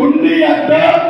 com dia né?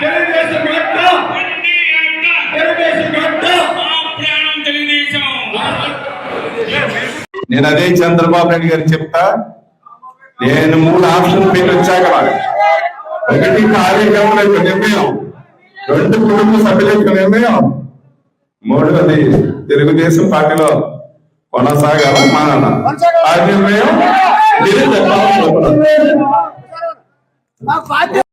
Telugu Desam Telugu Desam Telugu Desam మా నేను అదే చంద్రబాబు నాయుడు గారు చెప్తా నేను మూడు ఆప్షన్ పెట్టి వచ్చాక. ఒకటి కార్యక్రమం యొక్క నిర్ణయం రెండు కుటుంబ సభ్యుల యొక్క నిర్ణయం మూడవది తెలుగుదేశం పార్టీలో కొనసాగాల మానాల ఆ నిర్ణయం నేనే చెప్పాలనుకుంటున్నాను. మా పార్టీ